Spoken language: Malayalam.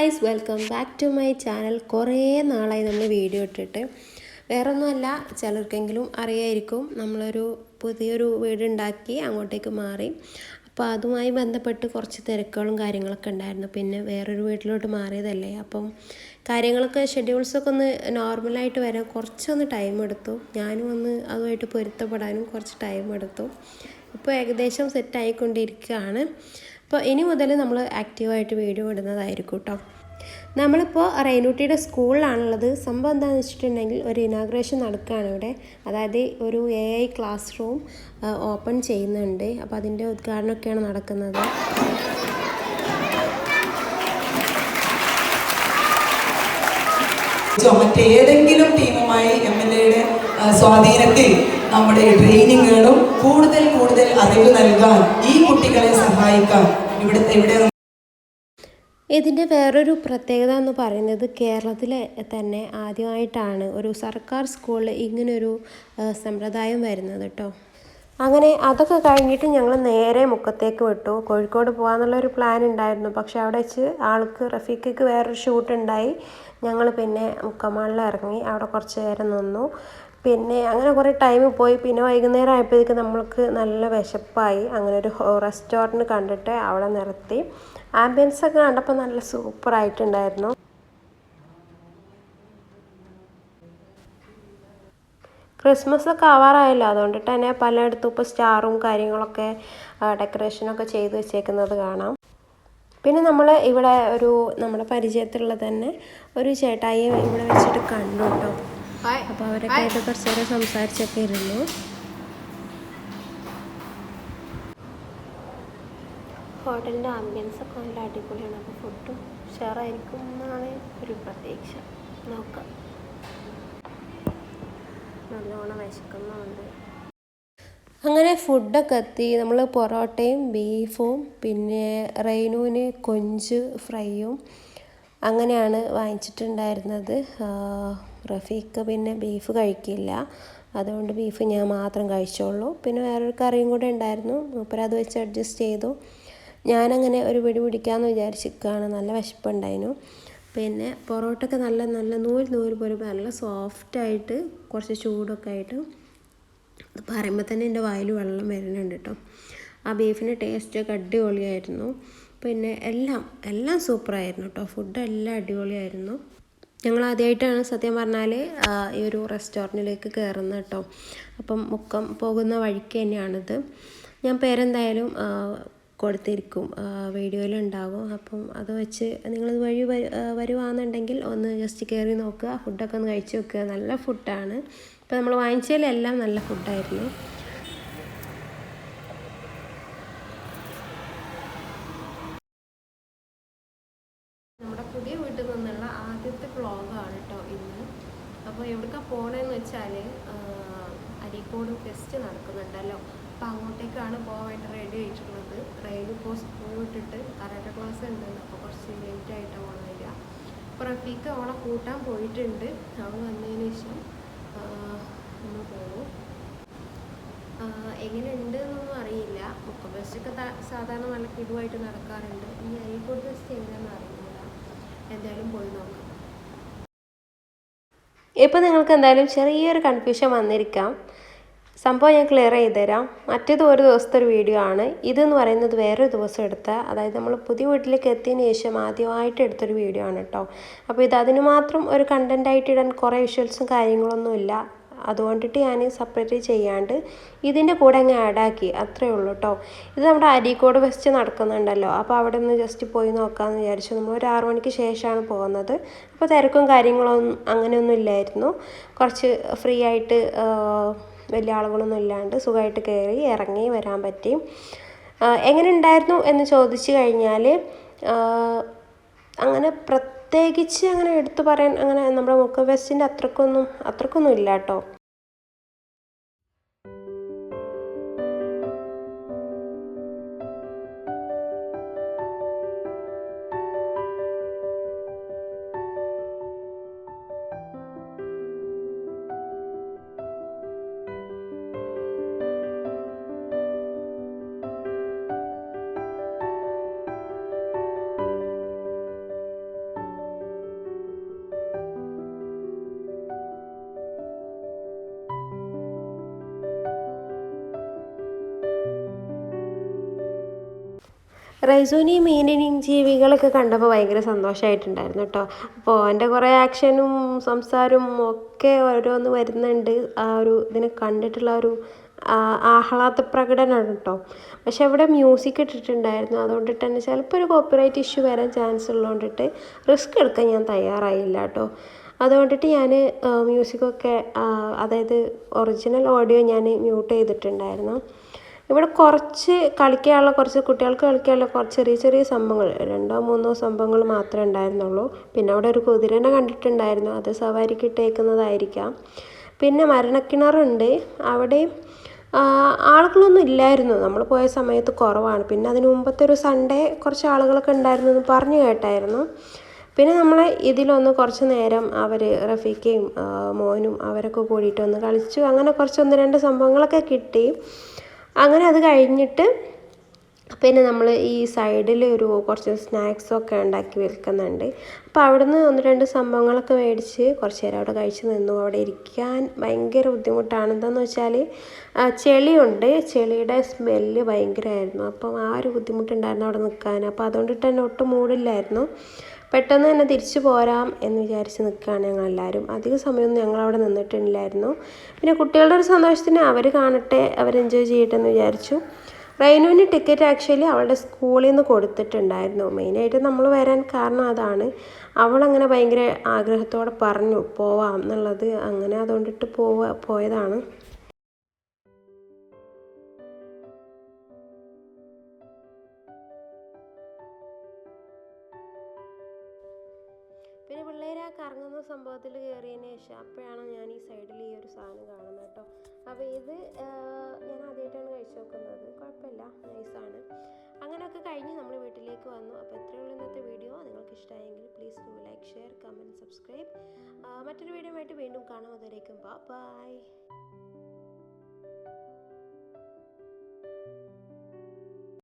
Guys welcome back to my channel കുറേ നാളായി നമ്മൾ വീഡിയോ ഇട്ടിട്ട്. വേറൊന്നുമല്ല ചിലർക്കെങ്കിലും അറിയായിരിക്കും നമ്മളൊരു പുതിയൊരു വീടുണ്ടാക്കി അങ്ങോട്ടേക്ക് മാറി. അപ്പോൾ അതുമായി ബന്ധപ്പെട്ട് കുറച്ച് തിരക്കുകളും കാര്യങ്ങളൊക്കെ ഉണ്ടായിരുന്നു. പിന്നെ വേറൊരു വീട്ടിലോട്ട് മാറിയതല്ലേ. അപ്പം കാര്യങ്ങളൊക്കെ ഷെഡ്യൂൾസൊക്കെ ഒന്ന് നോർമലായിട്ട് വരാൻ കുറച്ചൊന്ന് ടൈം എടുത്തു. ഞാനും ഒന്ന് അതുമായിട്ട് പൊരുത്തപ്പെടാനും കുറച്ച് ടൈം എടുത്തു. ഇപ്പോൾ ഏകദേശം സെറ്റായിക്കൊണ്ടിരിക്കുകയാണ് അപ്പോൾ ഇനി മുതൽ നമ്മൾ ആക്റ്റീവായിട്ട് വീഡിയോ ഇടുന്നതായിരിക്കും കേട്ടോ നമ്മളിപ്പോൾ റെയിനുട്ടിയുടെ സ്കൂളിലാണുള്ളത്. സംഭവം എന്താണെന്ന് വെച്ചിട്ടുണ്ടെങ്കിൽ ഒരു ഇനാഗ്രേഷൻ നടക്കുകയാണ് ഇവിടെ. അതായത് ഒരു A I class room open ചെയ്യുന്നുണ്ട്. അപ്പോൾ അതിന്റെ ഉദ്ഘാടനമൊക്കെയാണ് നടക്കുന്നത്. മറ്റേതെങ്കിലും ടീമുമായി എം എൽ എയുടെ സ്വാധീനത്തിൽ നമ്മുടെ ട്രെയിനിങ്ങുകളും കൂടുതൽ കൂടുതൽ അറിവ് നൽകാൻ ഈ സഹായിക്കാൻ ഇവിടുത്തെ ഇവിടെ ഇതിന്റെ വേറൊരു പ്രത്യേകത എന്ന് പറയുന്നത് കേരളത്തിലെ തന്നെ ആദ്യമായിട്ടാണ് ഒരു സർക്കാർ സ്കൂളിൽ ഇങ്ങനൊരു സമ്പ്രദായം വരുന്നത് കേട്ടോ. അങ്ങനെ അതൊക്കെ കഴിഞ്ഞിട്ട് ഞങ്ങൾ നേരെ മുക്കത്തേക്ക് വിട്ടു. കോഴിക്കോട് പോകാമെന്നുള്ളൊരു പ്ലാൻ ഉണ്ടായിരുന്നു. പക്ഷെ അവിടെ വെച്ച് ആൾക്ക് റഫീഖയ്ക്ക് വേറൊരു ഷൂട്ട് ഉണ്ടായി. ഞങ്ങൾ പിന്നെ മുക്കമാളിൽ ഇറങ്ങി അവിടെ കുറച്ച് നേരം നിന്നു. പിന്നെ അങ്ങനെ കുറേ ടൈം പോയി. പിന്നെ വൈകുന്നേരം ആയപ്പോഴേക്കും നമ്മൾക്ക് നല്ല വിശപ്പായി. അങ്ങനെ ഒരു റെസ്റ്റോറന്റ് കണ്ടിട്ട് അവിടെ നിർത്തി. ആംബിയൻസ് ഒക്കെ കണ്ടപ്പോൾ നല്ല സൂപ്പർ ആയിട്ടുണ്ടായിരുന്നു. ക്രിസ്മസ് ഒക്കെ ആവാറായല്ലോ. അതുകൊണ്ടിട്ട് തന്നെ പലയിടത്തും ഇപ്പോൾ സ്റ്റാറും കാര്യങ്ങളൊക്കെ ഡെക്കറേഷനൊക്കെ ചെയ്ത് വെച്ചേക്കുന്നത് കാണാം. പിന്നെ നമ്മൾ ഇവിടെ ഒരു നമ്മുടെ പരിചയത്തിലുള്ള തന്നെ ഒരു ചേട്ടായിയെ ഇവിടെ വെച്ചിട്ട് കണ്ടു കേട്ടോ. അപ്പോൾ അവരൊക്കെ ആയിട്ട് കുറച്ച് നേരം സംസാരിച്ചൊക്കെ ഇരുന്നു. ഹോട്ടലിന്റെ ആംബിയൻസ് ഒക്കെ നല്ല അടിപൊളിയാണ്. അപ്പോൾ ഫുഡും ഉഷാറായിരിക്കും എന്നാണ് ഒരു പ്രതീക്ഷ. നോക്കാം. നല്ലോണം വിശക്കുന്നുണ്ട്. അങ്ങനെ ഫുഡൊക്കെ എത്തി. നമ്മൾ പൊറോട്ടയും ബീഫും പിന്നെ റെയിനുവിന് കൊഞ്ച് ഫ്രൈയും അങ്ങനെയാണ് വാങ്ങിച്ചിട്ടുണ്ടായിരുന്നത്. റഫീഖ് പിന്നെ ബീഫ് കഴിക്കില്ല. അതുകൊണ്ട് ബീഫ് ഞാൻ മാത്രം കഴിച്ചോളൂ. പിന്നെ വേറൊരു കറിയും കൂടെ ഉണ്ടായിരുന്നു. മൂപ്പര് അത് വെച്ച് അഡ്ജസ്റ്റ് ചെയ്തു. ഞാനങ്ങനെ ഒരു പിടി പിടിക്കാമെന്ന് വിചാരിച്ചിരിക്കുകയാണ് നല്ല വിശപ്പുണ്ടായിരുന്നു പിന്നെ പൊറോട്ടയൊക്കെ നല്ല നല്ല നൂൽ നൂൽ പോലെ നല്ല സോഫ്റ്റായിട്ട് കുറച്ച് ചൂടൊക്കെ ആയിട്ട് അത് പറയുമ്പോൾ തന്നെ എന്റെ വായിൽ വെള്ളം വരുന്നുണ്ട് കേട്ടോ ആ ബീഫിന്റെ ടേസ്റ്റൊക്കെ അടിപൊളിയായിരുന്നു. പിന്നെ എല്ലാം എല്ലാം സൂപ്പറായിരുന്നു കേട്ടോ ഫുഡ് എല്ലാം അടിപൊളിയായിരുന്നു. ഞങ്ങൾ ആദ്യമായിട്ടാണ് സത്യം പറഞ്ഞാൽ ഈ ഒരു റെസ്റ്റോറന്റിലേക്ക് കയറുന്നത് കേട്ടോ. അപ്പം മുക്കം പോകുന്ന വഴിക്ക് തന്നെയാണിത്. ഞാൻ പേരെന്തായാലും കൊടുത്തിരിക്കും. വീഡിയോയിലുണ്ടാകും. അപ്പം അത് വെച്ച് നിങ്ങൾ വഴി വരുവാന്നുണ്ടെങ്കിൽ ഒന്ന് ജസ്റ്റ് കയറി നോക്കുക. ഫുഡൊക്കെ ഒന്ന് കഴിച്ച് നോക്കുക നല്ല ഫുഡാണ് ഇപ്പം നമ്മൾ വാങ്ങിച്ചതിലെല്ലാം നല്ല ഫുഡായിരുന്നു നമ്മുടെ പുതിയ വീട്ടിൽ നിന്നുള്ള ആദ്യത്തെ വ്ളോഗാണ് കേട്ടോ ഇന്ന് അപ്പോൾ എവിടേക്കാണ് പോകണമെന്ന് വെച്ചാൽ അരീക്കോട് ഫെസ്റ്റ് നടക്കുന്നുണ്ടല്ലോ. അപ്പം അങ്ങോട്ടേക്കാണ് പോകാൻ റെഡി ആയിട്ടുള്ളത്. റെയിൽ ഇപ്പോൾ സ്കൂൾ വിട്ടിട്ട് കരാട്ട ക്ലാസ് ഉണ്ട് അപ്പോൾ കുറച്ച് ലേറ്റ് ആയിട്ട് ഓണം വരിക. അപ്പോൾ റഫീക്ക് അവളെ കൂട്ടാൻ പോയിട്ടുണ്ട്. അവൾ വന്നതിന് ശേഷം നമ്മൾ പോകും എങ്ങനെയുണ്ട് എന്നൊന്നും അറിയില്ല. മുക്ക ഫെസ്റ്റൊക്കെ സാധാരണ നല്ല കിടുവായിട്ട് നടക്കാറുണ്ട്. ഇനി അരീക്കോട് ഫെസ്റ്റ് എങ്ങനെയാണെന്ന് അറിയില്ല എന്തായാലും പോയി നോക്കാം. ഇപ്പം നിങ്ങൾക്ക് എന്തായാലും ചെറിയൊരു കൺഫ്യൂഷൻ വന്നിരിക്കാം. സംഭവം ഞാൻ ക്ലിയർ ചെയ്ത് തരാം. മറ്റേത് ഒരു ദിവസത്തെ ഒരു വീഡിയോ ആണ്. ഇതെന്ന് പറയുന്നത് വേറൊരു ദിവസം എടുത്ത അതായത് നമ്മൾ പുതിയ വീട്ടിലേക്ക് എത്തിയതിന് ശേഷം ആദ്യമായിട്ട് എടുത്തൊരു വീഡിയോ ആണ് കേട്ടോ അപ്പോൾ ഇത് അതിന് മാത്രം ഒരു കണ്ടന്റായിട്ട് ഇടാൻ കുറേ വിഷ്വൽസും കാര്യങ്ങളൊന്നും ഇല്ല അതുകൊണ്ടിട്ട് ഞാൻ സെപ്പറേറ്റ് ചെയ്യാണ്ട് ഇതിന്റെ കൂടെ അങ്ങ് ആഡാക്കി അത്രയേ ഉള്ളൂ കേട്ടോ ഇത് നമ്മുടെ അരീക്കോട് ഫെസ്റ്റ് നടക്കുന്നുണ്ടല്ലോ. അപ്പോൾ അവിടെ നിന്ന് ജസ്റ്റ് പോയി നോക്കാമെന്ന് വിചാരിച്ചു. നമ്മൾ ഒരു ആറു മണിക്ക് ശേഷമാണ് പോകുന്നത്. അപ്പോൾ തിരക്കും കാര്യങ്ങളൊന്നും അങ്ങനെയൊന്നും ഇല്ലായിരുന്നു. കുറച്ച് ഫ്രീ ആയിട്ട് വലിയ ആളുകളൊന്നും ഇല്ലാണ്ട് സുഖമായിട്ട് കയറി ഇറങ്ങി വരാൻ പറ്റി. എങ്ങനെ ഉണ്ടായിരുന്നു എന്ന് ചോദിച്ചു കഴിഞ്ഞാൽ അങ്ങനെ അങ്ങനെ പ്രത്യേകിച്ച് അങ്ങനെ എടുത്തു പറയാൻ അങ്ങനെ നമ്മുടെ മുക്കം ഫെസ്റ്റിന്റെ അത്രക്കൊന്നും അത്രക്കൊന്നും ഇല്ല കേട്ടോ. റൈസൂനെയും മീനിനെയും ജീവികളൊക്കെ കണ്ടപ്പോൾ ഭയങ്കര സന്തോഷമായിട്ടുണ്ടായിരുന്നു കേട്ടോ അപ്പോൾ എന്റെ കുറേ ആക്ഷനും സംസാരവും ഒക്കെ ഓരോന്ന് വരുന്നുണ്ട്. ആ ഒരു ഇതിനെ കണ്ടിട്ടുള്ള ഒരു ആഹ്ലാദ പ്രകടനമാണ് കേട്ടോ പക്ഷെ അവിടെ മ്യൂസിക് ഇട്ടിട്ടുണ്ടായിരുന്നു. അതുകൊണ്ടിട്ട് തന്നെ ചിലപ്പോൾ ഒരു കോപ്പിറൈറ്റ് ഇഷ്യൂ വരാൻ ചാൻസ് ഉള്ളതുകൊണ്ടിട്ട് റിസ്ക് എടുക്കാൻ ഞാൻ തയ്യാറായില്ല കേട്ടോ അതുകൊണ്ടിട്ട് ഞാൻ മ്യൂസിക്കൊക്കെ അതായത് ഒറിജിനൽ ഓഡിയോ ഞാൻ മ്യൂട്ട് ചെയ്തിട്ടുണ്ടായിരുന്നു. ഇവിടെ കുറച്ച് കളിക്കാനുള്ള കുറച്ച് കുട്ടികൾക്ക് കളിക്കാനുള്ള കുറച്ച് ചെറിയ ചെറിയ സംഭവങ്ങൾ രണ്ടോ മൂന്നോ സംഭവങ്ങൾ മാത്രമേ ഉണ്ടായിരുന്നുള്ളൂ. പിന്നെ അവിടെ ഒരു കുതിരനെ കണ്ടിട്ടുണ്ടായിരുന്നു. അത് സവാരിക്ക് ഇട്ടേക്കുന്നതായിരിക്കാം. പിന്നെ മരണക്കിണറുണ്ട്. അവിടെയും ആളുകളൊന്നും ഇല്ലായിരുന്നു. നമ്മൾ പോയ സമയത്ത് കുറവാണ്. പിന്നെ അതിന് മുമ്പത്തെ ഒരു സൺഡേ കുറച്ച് ആളുകളൊക്കെ ഉണ്ടായിരുന്നു എന്ന് പറഞ്ഞു കേട്ടായിരുന്നു. പിന്നെ നമ്മൾ ഇതിലൊന്ന് കുറച്ച് നേരം അവർ റഫീഖയും മോനും അവരൊക്കെ കൂടിയിട്ട് ഒന്ന് കളിച്ചു. അങ്ങനെ കുറച്ച് ഒന്ന് രണ്ട് സംഭവങ്ങളൊക്കെ കിട്ടി. അങ്ങനെ അത് കഴിഞ്ഞിട്ട് പിന്നെ നമ്മൾ ഈ സൈഡിൽ ഒരു കുറച്ച് സ്നാക്സൊക്കെ ഉണ്ടാക്കി വിൽക്കുന്നുണ്ട് അപ്പോൾ അവിടുന്ന് ഒന്ന് രണ്ട് സംഭവങ്ങളൊക്കെ മേടിച്ച് കുറച്ച് നേരം അവിടെ കഴിച്ച് നിന്നു. അവിടെ ഇരിക്കാൻ ഭയങ്കര ബുദ്ധിമുട്ടാണ് എന്താന്ന് വെച്ചാൽ ചെളിയുണ്ട്. ചെളിയുടെ സ്മെല്ല് ഭയങ്കരമായിരുന്നു. അപ്പം ആ ഒരു ബുദ്ധിമുട്ടുണ്ടായിരുന്നു അവിടെ നിൽക്കാൻ. അപ്പോൾ അതുകൊണ്ടിട്ട് തന്നെ ഒട്ടും മൂടില്ലായിരുന്നു. പെട്ടെന്ന് തന്നെ തിരിച്ചു പോരാം എന്ന് വിചാരിച്ച് നിൽക്കുകയാണ് ഞങ്ങൾ എല്ലാവരും അധിക സമയമൊന്നും ഞങ്ങൾ അവിടെ നിന്നിട്ടില്ലായിരുന്നു. പിന്നെ കുട്ടികളുടെ ഒരു സന്തോഷത്തിന് അവർ കാണട്ടെ അവർ എൻജോയ് ചെയ്യട്ടെ എന്ന് വിചാരിച്ചു. റൈനുവിന് ടിക്കറ്റ് ആക്ച്വലി അവളുടെ സ്കൂളിൽ നിന്ന് കൊടുത്തിട്ടുണ്ടായിരുന്നു. മെയിനായിട്ട് നമ്മൾ വരാൻ കാരണം അതാണ്. അവളങ്ങനെ ഭയങ്കര ആഗ്രഹത്തോടെ പറഞ്ഞു പോവാം എന്നുള്ളത്. അങ്ങനെ അതുകൊണ്ടിട്ട് പോവാ പോയതാണ്. കറങ്ങുന്ന സംഭവത്തിൽ കയറിയതിന് ശേഷം അപ്പോഴാണ് ഞാൻ ഈ സൈഡിൽ ഈ ഒരു സാധനം കാണുന്നത് കേട്ടോ. അപ്പോൾ ഇത് ഞാൻ ആദ്യമായിട്ടാണ് കഴിച്ചു നോക്കുന്നത്. കുഴപ്പമില്ല നൈസാണ് അങ്ങനെയൊക്കെ കഴിഞ്ഞ് നമ്മൾ വീട്ടിലേക്ക് വന്നു. അപ്പോൾ ഇത്രയുള്ള ഇന്നത്തെ വീഡിയോ നിങ്ങൾക്ക് ഇഷ്ടമായെങ്കിൽ please do like share comment subscribe മറ്റൊരു വീഡിയോ ആയിട്ട് വീണ്ടും കാണാം. അതുവരേക്കും ബൈ